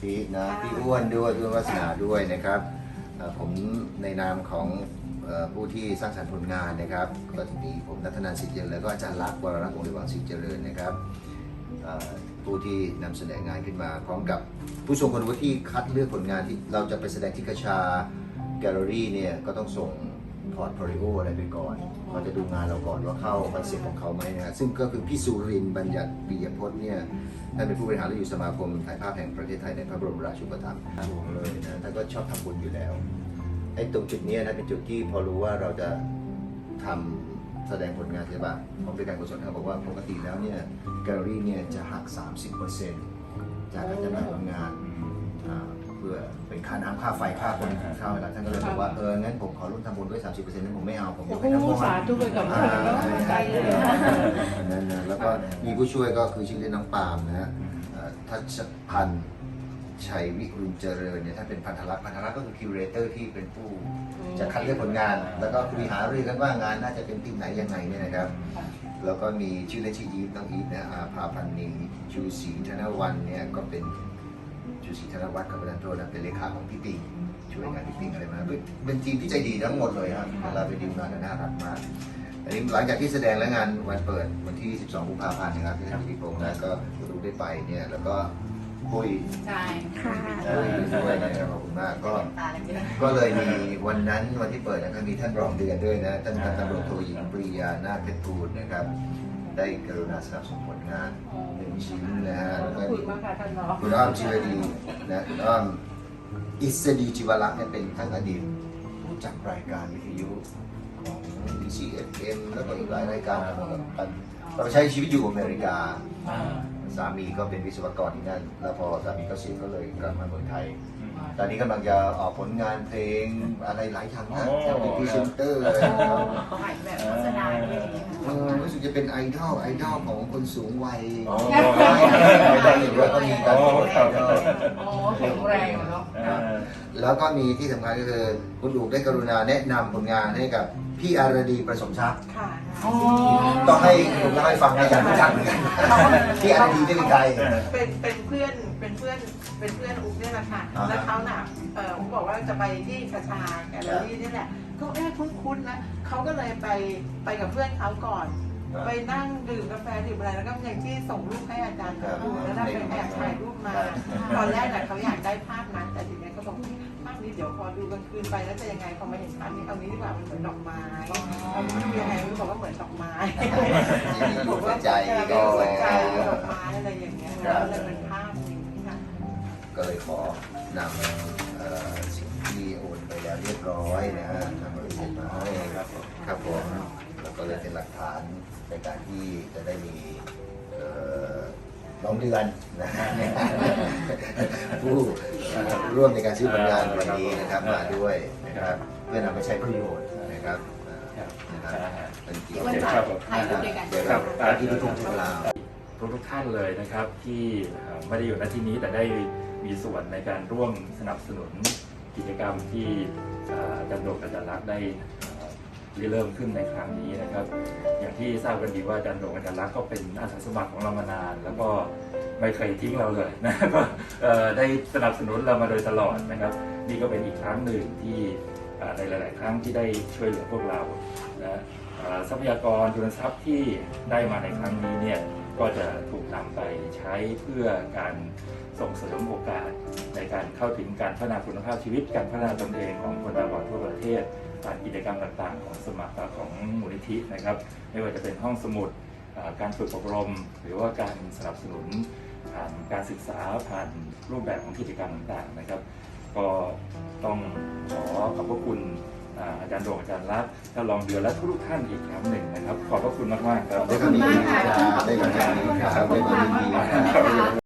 พี่นะพี่อ้วนด้วยพี่อ้วนวัฒนาด้วยนะครับเอ่อผมในนามของเอ่อผู้ที่สร้างสรรค์ผลงานนะครับ ก็จะมีผมนัทนันท์สิทธิ์เจริญแล้วก็อาจารย์ลักษณ์วรรักษ์วงศ์วิวังสิทธิ์เจริญนะครับเอ่อผู้ที่นำเสนองานขึ้นมา พร้อมกับผู้ทรงคุณวุฒิที่คัดเลือกผลงานที่เราจะไปแสดงที่กระชาแกลเลอรี่เนี่ยก็ต้องส่ง พอร์ตโฟลิโออะไรไปก่อนเขาจะดูงานเราก่อนว่าเข้าคอนเซ็ปต์ของเขาไหมนะฮะซึ่งก็คือพี่สุรินทร์บัญญัติปิยพจน์เนี่ยท่านเป็นผู้บริหารและอยู่สมาคมถ่ายภาพแห่งประเทศไทยในพระบรมราชูปถัมภ์หลวงเลยนะท่านก็ชอบทำบุญอยู่แล้วไอ้ตรงจุดเนี้ยนะเป็นจุดที่พอรู้ว่าเราจะทำแสดงผลงานใช่ปะผมเป็นการกุศลเขาบอกว่าปกติแล้วเนี่ยแกลเลอรี่เนี่ยจะหัก 30%จากการจำหน่ายผลงานอ่า เพื่อเป็นค่าน้ำค่าไฟค่าคนกินข้าวอะไรท่านก็เลยบอกว่าเอองั้นผมขอร่วมทำบุญด้วย 30%นั้นผมไม่เอาผมยโอ้กโหให้ทั้งหมดสาธุไปกับพระองค์ใจเลยนะอันนั้นนะแล้วก็มีผู้ช่วยก็คือชื่อเล่นน้องปาล์มนะฮะเอ่อทัชพันธ์ชัยวิรุณเจริญเนี่ยท่านเป็นพันธลักษณ์พันธลักษณ์ก็คือคิวเรเตอร์ที่เป็นผู้จะคัดเลือกผลงาน แล้วก็คุยหารือกันว่างานน่าจะเป็นทีมไหนยังไงเนี่ยนะครับ แล้วก็มีชื่อเล่นชื่ออีฟน้องอีฟนะอาภาพันนีชูศรีธนวันเนี่ยก็เป็น ชูศรีธนวัฒน์กับประธานโทษนะเป็นเลขาของพี่ปิงช่วยงานพี่ปิงอะไรมาเป็นเป็นทีมที่ใจดีทั้งหมดเลยครับเวลาไปดีลงานน่ารักมากอันนี้หลังจากที่แสดงแล้วงานวันเปิดวันที่ 12 กุมภาพันธ์นะครับที่ท่านพิพงศ์นะก็รู้ได้ไปเนี่ยแล้วก็คุยใช่ค่ะคุยด้วยนะครับขอบคุณมากก็ตาเลยไม่ได้ก็เลยมีวันนั้นวันที่เปิดนะครับมีท่านรองเดือนด้วยนะท่านพันตำรวจโทหญิงปรียานาถเพชรพูนนะครับ ได้กรุณาสนับสนุนผลงานหนึ่งชิ้นนะฮะแล้วขก็อบคุณมากค่ะท่านรองคุณอ้อมจิรดีนะคุณอ้อมอิสดีจิวรักษ์เนี่ยเป็นทั้งอดีตผู้จัดรายการวิทยุของ DCFM แล้วก็อีกหลายรายการกันเราใช้ชีวิตอยู่อเมริกา สามีก็เป็นวิศวกรที่นั่น แล้วพอสามีก็เสียก็เลยกลับมาเมืองไทย ตอนนี้กำลังจะออกผลงานเพลงอะไรหลายอย่างนะโอ้ จะเป็นพรีเซนเตอร์อะไรนะครับเขาถ่ายแบบโฆษณาด้วยอย่างเงี้ยเออรู้สึกจะเป็นไอดอลไอดอลของคนสูงวัยอ๋อ ไอดอลอยู่ด้วยก็มีการเป็นไอดอลโอ้แข็งแรงเนาะแล้วก็มีที่สำคัญก็คือคุณดูได้กรุณาแนะนำผลงานให้กับพี่อารดีประสมทรัพย์ ค่ะต้องให้ผมเล่าให้ฟังนะอยากรู้จักเหมือนกันพี่อารดีได้เป็นใคร เป็นเป็นเพื่อนเป็นเพื่อน เป็นเพื่อนอุ๊บเนี่ยแหละค่ะ อ่าฮะแล้วเขาน่ะเอออุ๊บบอกว่าจะไปที่กระชาแกลเลอรี่นี่แหละก็เอ๊ะคุ้นๆนะเขาก็เลยไปไปกับเพื่อนเขาก่อนไปนั่งดื่มกาแฟดื่มอะไรแล้วก็อย่างที่ส่งรูปให้อาจารย์ดูแล้วได้ไปแอบถ่ายรูปมา ตอนแรกน่ะเขาอยากได้ภาพนั้นแต่ทีนี้เขาบอกภาพนี้เดี๋ยวพอดูกลางคืนไปแล้วจะยังไงพอมาเห็นภาพนี้เอานี้ดีกว่ามันเหมือนดอกไม้เอานี้ดูยังไงรู้บอกว่าเหมือนดอกไม้อยู่หัวใจก็ก็หัวใจ อนำเอ่อสิ่งที่โอนไปแล้วเรียบร้อยนะฮะนำบริษัทมาให้ครับครับผมแล้วก็เลยเป็นหลักฐานในการที่จะได้มีเอ่อน้องเดือนนะฮะในการผู้เอ่อร่วมในการซื้อผลงานวันนี้นะครับมาด้วยนะครับเพื่อนำไปใช้ประโยชน์นะครับเอ่อนะครับเป็นเกียรติวันนะถ่าครัยบถ่ายรูปด้วยกันเดี๋ยวเราที่ที่ทุ่งทุกลาวทุกทุกท่านเลยนะครับ ที่เอ่อไม่ได้อยู่ณที่นี้แต่ได้ มีส่วนในการร่วมสนับสนุนกิจกรรมที่เอ่ออาจารย์โดกอาจารย์รักษ์ได้เริ่มขึ้นในครั้งนี้นะครับ อย่างที่ทราบกันดีว่าอาจารย์โดกอาจารย์รักษ์ก็เป็นอาสาสมัครของเรามานาน แล้วก็ไม่เคยทิ้งเราเลยนะก็ได้สนับสนุนเรามาโดยตลอดนะครับ นี่ก็เป็นอีกครั้งหนึ่งที่ในหลาย ๆ ครั้งที่ได้ช่วยเหลือพวกเรานะทรัพยากรทุนทรัพย์ที่ได้มาในครั้งนี้เนี่ย ก็จะถูกนำไปใช้เพื่อการส่งเสริมโอกาส ในการเข้าถึงการพัฒนาคุณภาพชีวิต การพัฒนาตนเองของคนตาบอดทั่วประเทศผ่านกิจกรรมต่างๆ ของสมัครของมูลนิธินะครับ ไม่ว่าจะเป็นห้องสมุดการฝึกอบรม หรือว่าการสนับสนุนผ่านการศึกษาผ่านรูปแบบของกิจกรรมต่างๆนะครับ ก็ต้องขอขอบพระคุณ อ่าอาจารย์โด่งอาจารย์รักษณ์ท่านรองเดือนและทุกๆท่านอีกครั้งหนึ่งนะครับ ขอบพระคุณมากๆครับได้ความยินดีครับได้ความยินดีครับได้ความยินดีครับ